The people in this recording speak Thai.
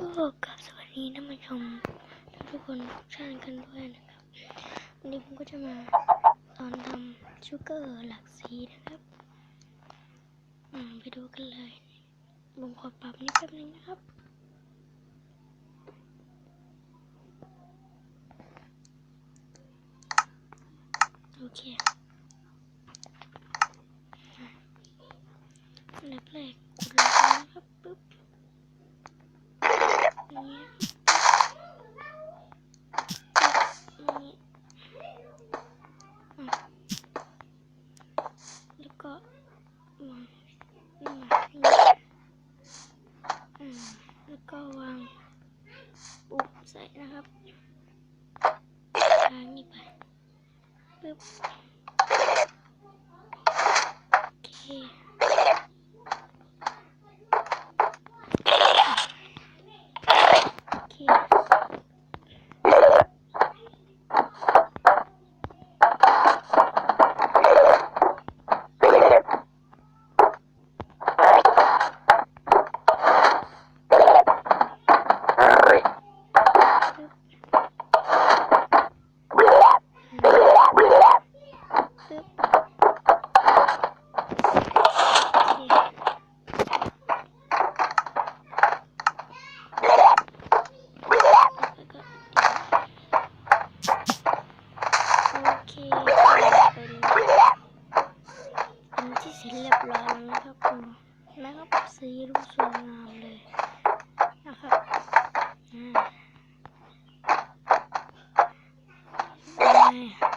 ก็กับสวัสดีท่านผู้ชมทุกคนทุกท่านกันด้วยนะครับวันนี้ผมก็จะมาสอนทำชูเกอร์หลากสีนะครับไปดูกันเลยผมขอปรับนิดแป๊บนึงนะครับโอเคอันดับแรกกดลงไปนะครับปึ๊บอย่างเงี้ยปึ๊บอย่างงี้อะแล้ว ก็วางนมาอย่างงี้อืมแล้วก็วางปุ๊บใส่นะครับทางนี้ไปปึ๊บโอเค మంచి సెల్లె బ్లాగ్ నాకు నాకు సీరు సున్నాలే నాకు Yeah.